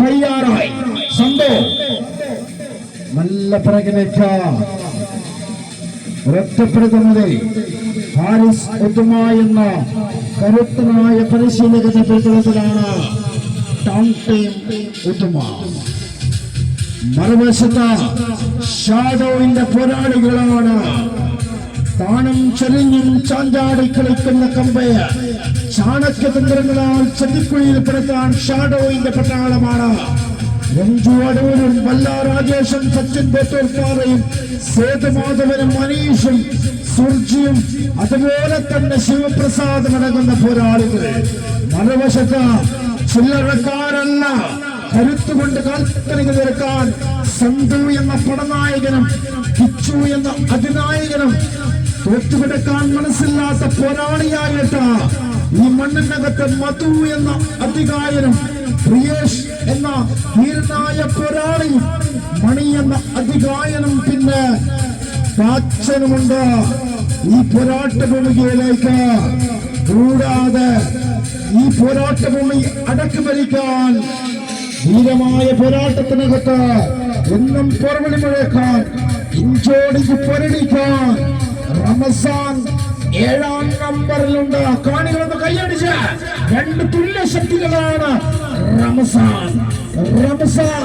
തയ്യാറായി സന്തോ. നല്ല പിറകിലേക്ക് ഹാരിസ് എന്ന കരുത്തനായ പരിശീലകന്റെ പിന്തുണത്തിലാണ് ടൗൺ ടീം മറുവശത്ത് ഷാഡോവിന്റെ പോരാളികളാണ്. താനും ചെറിഞ്ഞും ചാഞ്ചാടി കളിക്കുന്ന കമ്പയ ചാണക്യതന്ത്രങ്ങളാൽ ചതിക്കുഴിയിൽ കിടക്കാൻ ഷാഡോയിന്റെ പട്ടാളമാണ്. രഞ്ജു അടൂരും വല്ല രാജേഷും സച്ചിൻ ബേത്തൂർപ്പാറയും സേതുമാധവനും മനീഷും സുർജിയും അതുപോലെ തന്നെ ശിവപ്രസാദും അടങ്ങുന്ന പോരാളികൾ. മറുവശത്ത് ചില്ലറക്കാരല്ല കരുത്തുകൊണ്ട് കാൽപ്പനിക നിരക്കാൻ സന്തു എന്ന പടനായകനും കിച്ചു എന്ന അതിനായകനും തോറ്റുകിടക്കാൻ മനസ്സില്ലാത്ത പോരാളിയായിട്ട് ഈ മണ്ണിനകത്ത് മധു എന്ന അധികായനും പ്രിയേഷ് എന്ന ധീരനായ പോരാളിയും മണി എന്ന അധികായനും പിന്നെ പാച്ചനുമുണ്ട്. ഈ പോരാട്ട ഭൂമികയിലേക്ക് കൂടാതെ ഈ പോരാട്ട ഭൂമി അടക്കി ഭരിക്കാൻ ധീരമായ പോരാട്ടത്തിനകത്ത് എന്നും പുറവിളി മുഴക്കാൻ ഇഞ്ചോടിക്ക് പൊരടിക്കാൻ റമസാൻ ഏഴാം നമ്പറിലുണ്ട്. കാണികളൊന്ന് കൈയടിച്ച്. രണ്ട് തുല്യ ശക്തികളാണ് റമസാൻ റമസാൻ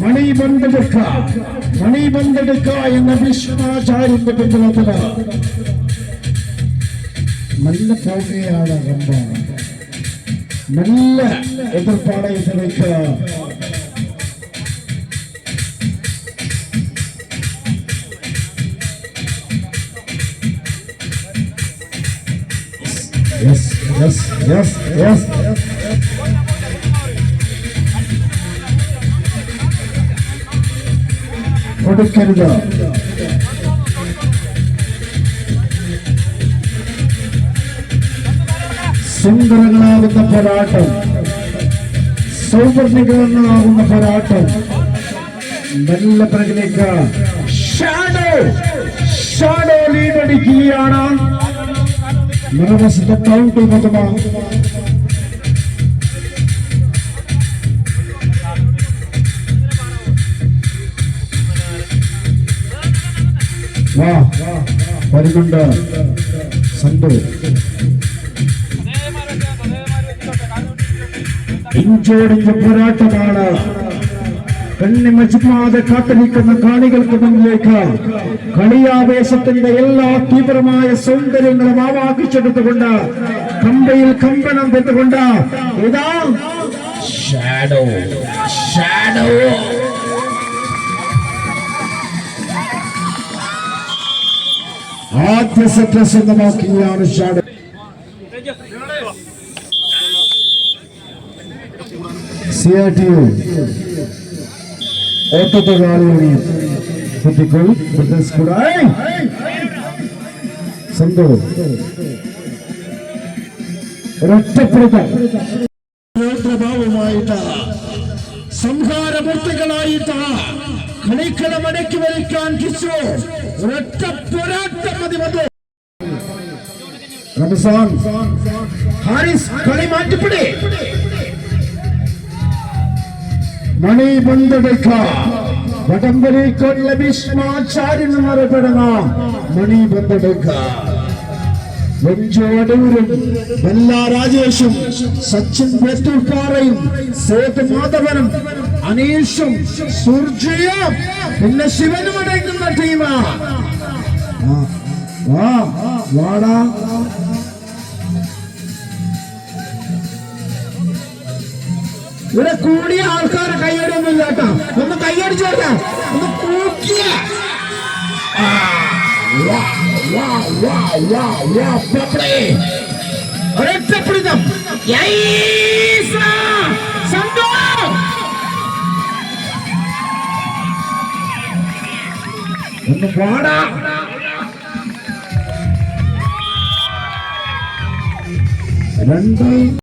മണിബന്ധെടുക്ക മണിബന്ധെടുക്ക എന്ന ഭീഷ്മാചാര്യന്റെ പിന്തുണത്തിന് നല്ല പോകുകയാണ് റംബാൻ നല്ല എതിർപ്പാടയത്തിലേക്ക് Yes, yes, yes, yes. കൊടുക്കരുത്. സുന്ദരങ്ങളാകുന്ന പോരാട്ടം. സൗവർണികളാകുന്ന പോരാട്ടം. നല്ല പിറകിലേക്ക് ഷാഡോ ഷാഡോ ലീഡടിക്കുകയാണ് മറുവശത്തെ ടൗൺ ടീം അതുമാ വാ വരുന്നുണ്ട് സന്തു ഇഞ്ചോടിഞ്ച് പോരാട്ടമാണ്. കണ്ണിമ ചുമ്മാതെ കാത്തിരിക്കുന്ന കാണികൾക്ക് മുന്നിലേക്ക് കളിയാവേശത്തിന്റെ എല്ലാ തീവ്രമായ സൗന്ദര്യങ്ങളും ആവാഹിച്ചെടുത്തുകൊണ്ട് കമ്പയിൽ കമ്പനം തന്നുകൊണ്ട് ഇതാ ഷാഡോ ഷാഡോ. ആദ്യ സെറ്റ് സ്വന്തമാക്കുകയാണ് ഷാഡോ. സിആർടിയു ഓട്ടത്തൊഴിലാളി യൂണിയൻ കുട്ടികൾ ഫിറ്റ്നസ് കൂടെ. സന്തോഷ് ഒരൊറ്റപ്പെടുത്തം. ഭാവമായിട്ട് സംഹാരമൂർത്തികളായിട്ട് കളിക്കളം അടക്കി വലിക്കാൻ കിച്ചു ഒരൊറ്റ പോരാട്ടം മതി വന്നു. റംസാൻ. ഹാരിസ് കളി മാറ്റിപ്പിടി. മണി ബന്ധെടുക്ക കൊള്ള ഭീഷ്മാചാര്യൻ എന്നറിയപ്പെടുന്ന മണി പന്തെടുക്ക വെഞ്ചോടൂരും എല്ലാ രാജേഷും സച്ചിൻ ബേത്തൂർക്കാറയും സേത് മാധവനും അനീഷും സുർജിയും പിന്നെ ശിവനും അടയ്ക്കുന്ന ടീമാ. വാടാ. ഇവിടെ കൂടിയ ആൾക്കാരെ വാ, വാ, വാ, വാ, പെപ്പളേ. ഒരൊറ്റപ്പിടുത്തം. യൈസ! സന്തോ! ഒന്ന് പാടാ രണ്ട്